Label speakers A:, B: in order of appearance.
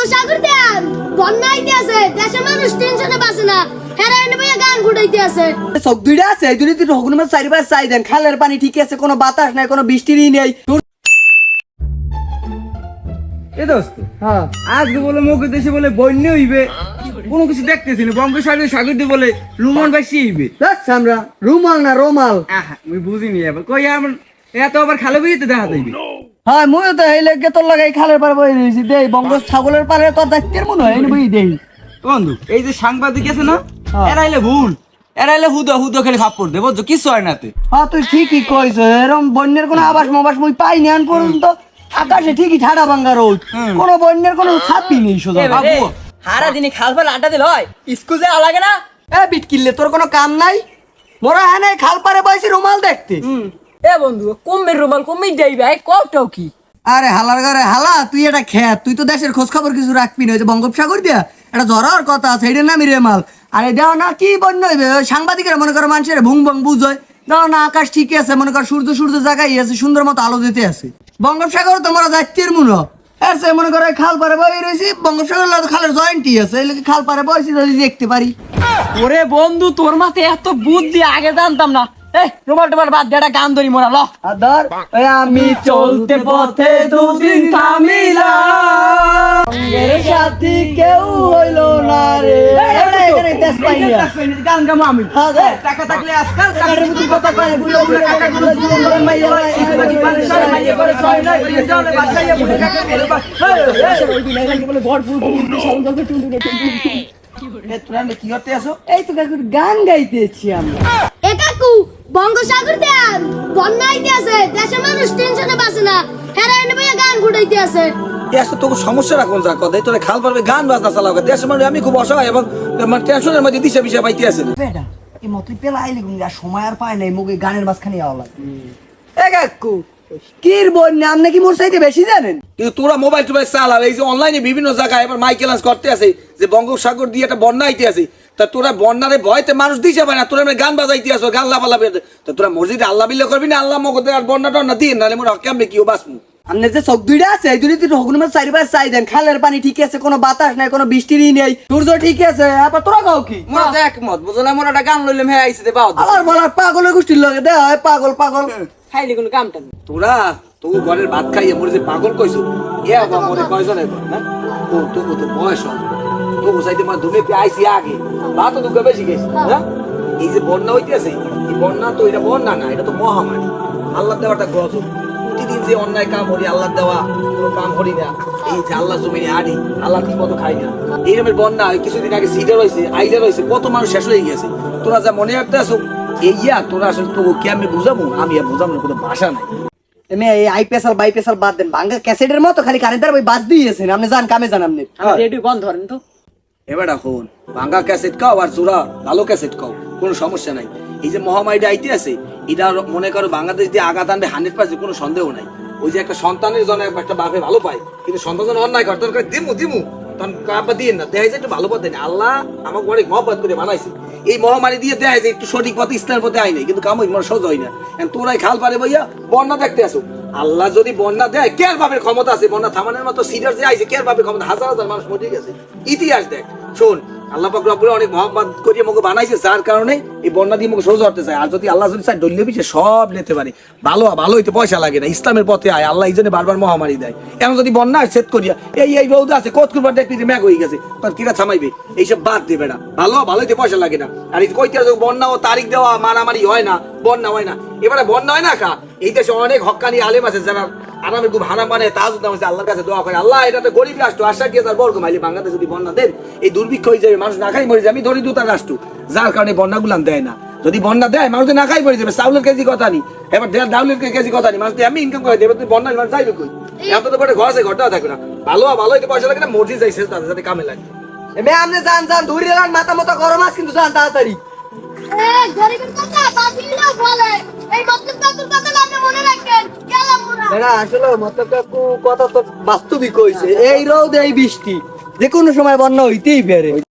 A: বঙ্গোসাগর দেন বন্যা আইতে আছে দেশের মানুষ টেনশনে বাঁচে না। হেরাইনে ভাইয়া গান ফুটাইতে আছে।
B: চোখ দুইটা আছে এই দুইটা তুই হগুন মাছ চারিবার চাই দেন খালের পানি ঠিক আছে কোনো বাতাস নাই কোনো বৃষ্টিরই নেই।
C: এ দোস্ত
B: হ্যাঁ
C: আজকে বলে মুখ দেশে বলে বন্যা হইবে কোনো কিছু দেখতেছি না বঙ্গোসাগর সাগর দিয়ে বলে বাসি হইবে।
B: আমরা রুমাল না রোমাল?
C: আমি বুঝিনি এবার কই আমার এত আবার খালে বুঝিতে দেখা যাইবে
B: হ্যাঁ মুইও তো এই লেগে তোর লাগাই খালের পারে বই রয়েছি দেই বঙ্গ ছাগলের পারে তোর দায়িত্বের মনে হয় বই দেই।
C: বন্ধু এই যে সাংবাদিক আছে না
B: হ্যাঁ।
C: এরাইলে ভুল এরাইলে হুদো হুদো খেলে দেবো বুঝছ? কিছু হয় নাতে
B: হ্যাঁ তুই ঠিকই কইছ এরকম বন্যের কোনো আবাস মাবাস মুই পাই নি আন পর্যন্ত আকাশে ঠিকই ঠাডা ভাঙ্গা রোদ। কোনো বন্যের কোনো ছাপই নেই সোজা
C: বাবু
D: হারা দিনে খাল ফাল আড্ডা দিল হয় স্কুল যা লাগে না?
B: এ বিট কিনলে তোর কোনো কাম নাই? মোরা হ্যাঁ খাল পারে বয়সি রুমাল দেখতে।
D: এ বন্ধু কমের রুমাল কমে দেই ভাই কটাও কি?
B: আরে হালার ঘরে হালা তুই এটা খেত তুই তো দেশের খোঁজ খবর কিছু রাখবি না ওই যে বঙ্গোপসাগর দিয়া এটা ঝড়ার কথা আছে এটার নামই রেমাল আরে দেও না কি বন্য হইবে? সাংবাদিকেরা মনে করো মানুষের ভুং ভং বুঝয়। দাও না আকাশ ঠিকই আছে মনে কর সূর্য সূর্য জায়গায় আছে সুন্দর মতো আলো দিতে আছে। বঙ্গোপসাগর তোমরা মনে এর সে মনে করো খাল পারে বই রয়েছি বঙ্গোপসাগর খালের জয়েন্টই আছে এই লাগে খাল পারে যদি দেখতে পারি।
D: ওরে বন্ধু তোর মাথায় এত বুদ্ধি আগে জানতাম না। এই রুমাল টুমাল বাদ দেটা গান ধরি মোরা ল
B: আদার এই আমি চলতে পথে দুদিন থামিলাম সাথী কেউ হইল না রে
C: গান গামো আমি
B: হ্যাঁ
C: টাকা থাকলে আজকাল
B: টাকার মতো কথা কয়, বুলো বুলো টাকা গুলো জীবন ভরে মাইয়া লাই, এখানে পারে সবাই মাইয়া করে ছয় নয়, দুই চার, পাঁচ, ছয়, এ, তোরা কি করতে আসো? এই তো গান গাইতেছি আমরা
A: বঙ্গোসাগর দেন বন্যা আইতে আছে দেশের মানুষ টেনশনে বাঁচে না। হেরাইনে ভাইয়া গান ফুটাইতে আছে।
E: দেশ তো সমস্যা রাখুন যা কথা। তোরা খাল পারবে গান বাজনা চালাও। দেশের মানুষ আমি খুব অসহায় এবং মানে টেনশনের মধ্যে দিশা বিষয় পাইতে আছে।
B: বেটা এই মতই পেলা আইলে গুঙ্গা সময় আর পায় নাই মুগে গানের মাঝখানে আওয়া লাগে। এ কাকু কির বন্যা? আপনি কি মোর চাইতে বেশি জানেন?
E: কিন্তু তোরা মোবাইল টোবাইল চালাও এই যে অনলাইনে বিভিন্ন জায়গায় এবার মাইকেলান্স করতে আছে যে বঙ্গোপসাগর দিয়ে একটা বন্যা আইতে আছে। তা তোরা বন্যারে ভয়তে মানুষ দিছে না তোরা এমনি গান বাজাইতে আসো গান লাফালাফি তা তোরা মসজিদে আল্লাহ বিল্লাহ করবি না আল্লাহ মগদের আর বন্যা টন্যা দিয়ে নাহলে মোরা কেমনে কি বাঁচমু
B: আপনি যে চোখ দুইটা আছে এই তুই হগুন মাছ চারিবার চাই দেন খালের পানি ঠিক আছে কোনো বাতাস নাই কোনো বৃষ্টিরই নেই সূর্য ঠিক আছে আবার তোরা গাও কি?
C: মোরা তো একমত বুঝো না মোরা একটা গান লইলাম হ্যাঁ আইসে দে পাও
B: আবার বলার পাগলের গোষ্ঠীর লগে দেওয়া হয় পাগল পাগল।
D: খাইলে কোনো কামটা।
E: তোরা তোর ঘরের ভাত খাইয়ে মরে যে পাগল কইছো এ আবার মরে কয়জনের হ্যাঁ তো বয়স হবে চাইতে মানে ধুমে আগে। ভাত তো দুঃখ বেশি গেছে হ্যাঁ? এই যে বন্যা হইতেছে এই বন্যা তো এটা বন্যা না এটা তো মহামারী। আল্লাহ দেওয়াটা গজব। প্রতিদিন যে অন্যায় কাম করি আল্লাহ দেওয়া কোনো কাম করি না। এই যে আল্লাহ জমিনে আড়ি আল্লাহ ঠিক মতো খাই না। বন্যা কিছুদিন আগে সিডার হয়েছে আইডার হয়েছে কত মানুষ শেষ হয়ে গেছে। তোরা যা মনে রাখতে আসো এই ইয়া তোরা আসলে তোকে কি আমি বুঝাবো আমি আর বুঝাবো কোনো ভাষা নাই।
B: এমনি এই আই পেশাল বাই পেশাল বাদ দেন ভাঙ্গা ক্যাসেটের মতো খালি কারেন্টের ওই বাজ দিয়েছেন। আপনি জান কামে জান আপনি।
D: আমি রেডিও বন্ধ ধরেন তো।
E: এবার এখন ভাঙ্গা ক্যাসেট আর জোড়া ভালো ক্যাসেট খাও, কোনো সমস্যা নাই। এই যে মহামারীটা আইতে আছে, এটা মনে করো বাংলাদেশ দিয়ে আঘাত আনবে হান্ড্রেড পার্সেন্ট কোনো সন্দেহ নাই। ওই যে একটা সন্তানের জন্য একটা বাপে ভালো পায়, কিন্তু সন্তান যখন অন্যায় দিমু দিমু, তখন কাপা দিয়ে না দেখা যায় একটু ভালো আল্লাহ আমাকে অনেক মহব্বত করে বানাইছে। এই মহামারী দিয়ে দেয় যে একটু সঠিক পথে, ইসলামের পথে আই নাই, কিন্তু কামই মানে সহজ হয় না। তোরাই খাল পারে বন্যা দেখতে আসো। আল্লাহ যদি বন্যা দেয়, কে বাপের ক্ষমতা আছে? বন্যা থামানোর মতো সিরিয়াস যে আইছে, কে বাপের ক্ষমতা? হাজার হাজার মানুষ মরে গেছে। ইতিহাস দেখ। শোন, আল্লাহ পাক রব্বুল অনেক মহব্বত করিয়ে মুখে বানাইছে, যার কারণে এই বন্যা দিয়ে মুখে সহজ হতে চায়। আর যদি আল্লাহ যদি চায় ডল্লে পিছিয়ে সব নিতে পারে। ভালো ভালো হইতে পয়সা লাগে না, ইসলামের পথে আয়, আল্লাহ এই জন্য বারবার মহামারী দেয়। এখন যদি বন্যা সেট করিয়া, এই এই রৌদ আছে কত করবার দেখবি যে ম্যাগ হয়ে গেছে তখন কিরা থামাইবে? এইসব বাদ দেবে না। ভালো ভালো হইতে পয়সা লাগে না। আর এই কইতে বন্যা ও তারিখ দেওয়া, মারামারি হয় না, বন্যা হয় না। এবারে বন্যা হয় না কা? এই দেশে অনেক হক্কানি আলেম আছে যারা আরামের খুব হারাম মানে তাজ নাম আছে আল্লাহর কাছে দোয়া করে। আল্লাহ এটা তো গরিব রাষ্ট্র আশা কি হাজার বর্গ মাইলে বাংলাদেশ যদি বন্যা দেন, এই দুর্ভিক্ষ হয়ে যাবে, মানুষ না খাই মরে যাবে, আমি ধরি দুতার রাষ্ট্র। যার কারণে বন্যাগুলো দেয় না। যদি বন্যা দেয়, মানুষ তো না খাই মরে যাবে, চাউলের কেজি কথা নি। এবার ডাউলের কেজি কথা নি, মানুষ আমি ইনকাম করে দেবে, তুই বন্যা মানুষ যাইবে কই? এত তো ঘর আছে, ঘরটাও থাকবে না। ভালো ভালো পয়সা লাগে না মসজিদ যাইছে তাদের সাথে কামে লাগে।
B: এমনি আপনি জান জান ধরে এলাম মাথা মতো গরম আস কিন্তু জান তাড়াতাড়ি।
A: এ, গরিবের কথা বাতিলেও বলে। এই মতলব কাকুর কথা
B: বেড়া আসলে মত কথা তো বাস্তবিক হইছে। এই রোদ এই বৃষ্টি যে কোনো সময় বন্যা হইতেই পারে।